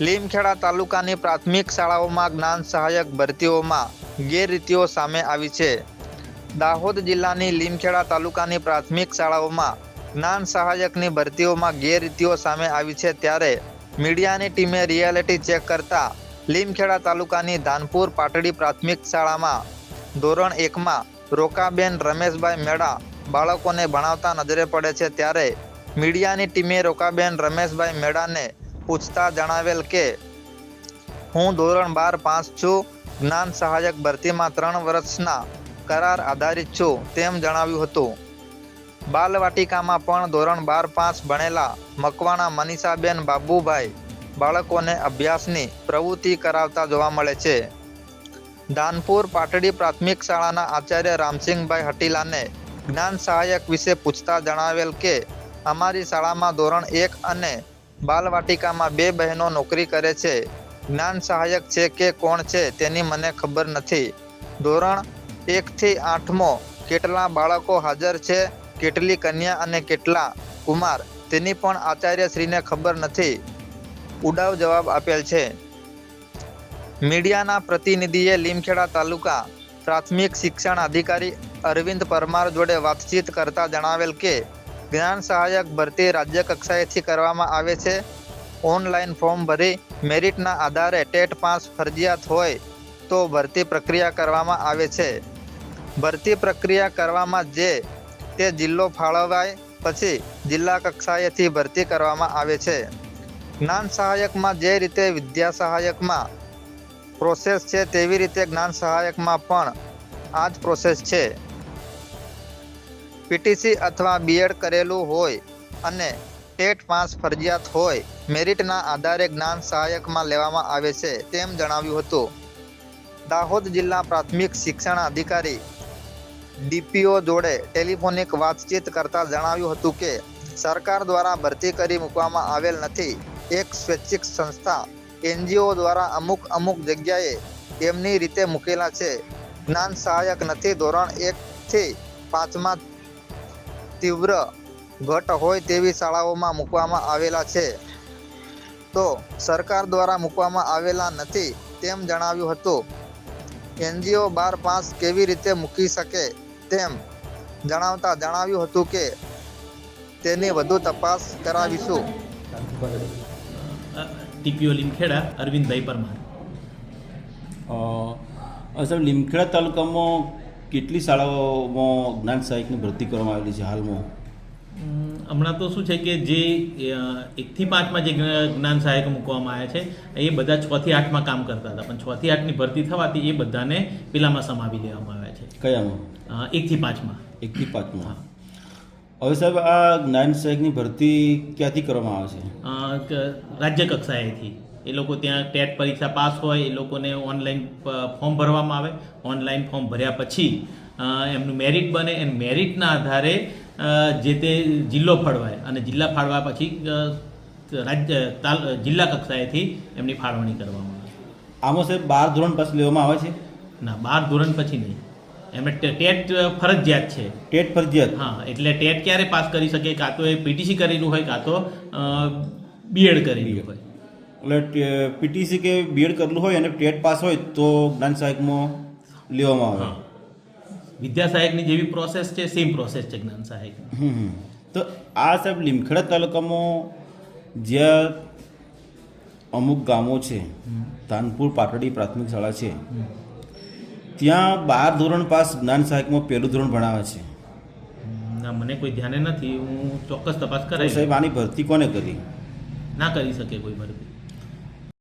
લીમખેડા તાલુકાની પ્રાથમિક શાળાઓમાં જ્ઞાન સહાયક ભરતીઓમાં ગેરરીતિઓ સામે આવી છે. દાહોદ જિલ્લાની લીમખેડા તાલુકાની પ્રાથમિક શાળાઓમાં જ્ઞાન સહાયકની ભરતીઓમાં ગેરરીતિઓ સામે આવી છે ત્યારે મીડિયાની ટીમે રિયાલિટી ચેક કરતા લીમખેડા તાલુકાની ધાનપુર પાટડી પ્રાથમિક શાળામાં ધોરણ એકમાં રોકાબેન રમેશભાઈ મેળા બાળકોને ભણાવતા નજરે પડે છે ત્યારે મીડિયાની ટીમે રોકાબેન રમેશભાઈ મેળાને પૂછતા જણાવેલ કે, હું ધોરણ બાર પાંચ છું, જ્ઞાન સહાયક ભરતીમાં ત્રણ વર્ષના કરાર આધારિત છું, તેમ જણાવ્યું હતું. બાલવાટિકામાં પણ ધોરણ બાર પાંચ ભણેલા મકવાણા મનીષાબેન બાબુભાઈ બાળકોને અભ્યાસની પ્રવૃત્તિ કરાવતા જોવા મળે છે. ધાનપુર પાટડી પ્રાથમિક શાળાના આચાર્ય રામસિંહભાઈ હટીલાને જ્ઞાન સહાયક વિશે પૂછતા જણાવેલ કે, અમારી શાળામાં ધોરણ એક અને બાલવાટિકામાં બે બહેનો નોકરી કરે છે. જ્ઞાન સહાયક છે કે કોણ છે તેની મને ખબર નથી. ધોરણ એકથી આઠમો કેટલા બાળકો હાજર છે, કેટલી કન્યા અને કેટલા કુમાર તેની પણ આચાર્યશ્રીને ખબર નથી. ઉડાવ જવાબ આપેલ છે. મીડિયાના પ્રતિનિધિએ લીમખેડા તાલુકા પ્રાથમિક શિક્ષણ અધિકારી અરવિંદ પરમાર જોડે વાતચીત કરતા જણાવેલ કે જ્ઞાન સહાયક ભરતી રાજ્ય કક્ષાએથી કરવામાં આવે છે. ઓનલાઈન ફોર્મ ભરી મેરિટના આધારે ટેટ પાસ ફરજિયાત હોય તો ભરતી પ્રક્રિયા કરવામાં આવે છે. ભરતી પ્રક્રિયા કરવામાં જે તે જિલ્લો ફાળવાય પછી જિલ્લા કક્ષાએથી ભરતી કરવામાં આવે છે. જ્ઞાન સહાયકમાં જે રીતે વિદ્યા સહાયકમાં પ્રોસેસ છે તેવી રીતે જ્ઞાન સહાયકમાં પણ આ જ પ્રોસેસ છે. પીટીસી અથવા બીએડ કરેલું હોય અને ટેટ પાસ ફરજિયાત હોય, મેરિટના આધારે જ્ઞાન સહાયકમાં લેવામાં આવે છે તેમ જણાવ્યું હતું. દાહોદ જિલ્લા પ્રાથમિક શિક્ષણ અધિકારી ડીપીઓ જોડે ટેલિફોનિક વાતચીત કરતા જણાવ્યું હતું કે, સરકાર દ્વારા ભરતી કરી મૂકવામાં આવેલ નથી. એક સ્વૈચ્છિક સંસ્થા એનજીઓ દ્વારા અમુક અમુક જગ્યાએ એમની રીતે મૂકેલા છે. જ્ઞાન સહાયક નથી ધોરણ એકથી પાંચમાં તીવ્ર ઘટ હોય તેવી શાળાઓમાં મૂકવામાં આવેલા છે. તો સરકાર દ્વારા મૂકવામાં આવેલા નથી તેમ જણાવ્યું હતું. એનજીઓ બાર પાસ કેવી રીતે મૂકી શકે તેમ જણાવતા જણાવ્યું હતું કે તેની વધુ તપાસ કરાવીશું. ટીપીઓ લીમખેડા અરવિંદભાઈ પરમાર. સાહેબ લીમખેડા તાલુકામાં કેટલી શાળાઓમાં જ્ઞાન સહાયકની ભરતી કરવામાં આવેલી છે હાલમાં? હમણાં તો શું છે કે જે એકથી પાંચમાં જે જ્ઞાન સહાયક મૂકવામાં આવ્યા છે એ બધા છથી આઠમાં કામ કરતા હતા. પણ છથી આઠની ભરતી થવાથી એ બધાને પેલામાં સમાવી લેવામાં આવ્યા છે. કયામાં? એકથી પાંચમાં. એકથી પાંચમાં. હવે સાહેબ આ જ્ઞાન સહાયકની ભરતી ક્યાંથી કરવામાં આવે છે? રાજ્ય કક્ષાએથી. એ લોકો ત્યાં ટેટ પરીક્ષા પાસ હોય એ લોકોને ઓનલાઈન ફોર્મ ભરવામાં આવે. ઓનલાઈન ફોર્મ ભર્યા પછી એમનું મેરિટ બને. એમ મેરિટના આધારે જે તે જિલ્લો ફાળવાય અને જિલ્લા ફાળવા પછી રાજ્ય તાલ જિલ્લા કક્ષાએથી એમની ફાળવણી કરવામાં આવે. આમાં સાહેબ બાર ધોરણ પછી લેવામાં આવે છે? ના બાર ધોરણ પછી નહીં. એમને ટેટ ફરજિયાત છે. ટેટ ફરજિયાત? હા એટલે ટેટ ક્યારે પાસ કરી શકે? કાં તો એ પીટીસી કરેલું હોય કાં તો બીએડ કરેલું હોય. એટલે પીટીસી કે બીએડ કરેલું હોય અને ટેટ પાસ હોય તો જ્ઞાન સહાયકમાં લેવામાં આવે. વિદ્યા સહાયકની જેવી પ્રોસેસ છે સેમ પ્રોસેસ છે જ્ઞાન સહાયક. તો આ સાહેબ લીમખેડા તાલુકામાં જ્યાં અમુક ગામો છે તાનપુર પાટડી પ્રાથમિક શાળા છે ત્યાં બાર ધોરણ પાસ જ્ઞાન સહાયકમાં પહેલું ધોરણ ભણાવે છે. ના મને કોઈ ધ્યાને નથી. હું ચોક્કસ તપાસ કરાવી સાહેબ આની ભરતી કોને કરી? ના કરી શકે કોઈ ભરતી.